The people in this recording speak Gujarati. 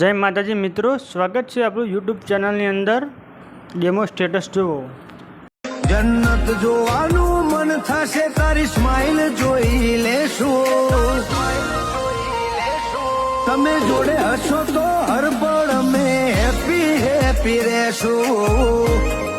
જય માતાજી મિત્રો, સ્વાગત છે આપણું યુટ્યુબ ચેનલની અંદર. ડેમો સ્ટેટસ જુઓ. જન્નત જોવાનું મન થશે, તારી સ્માઇલ જોઈ લેશું. તમે જોડે હશો તો હર પળ અમે હેપી હેપી રહેશું.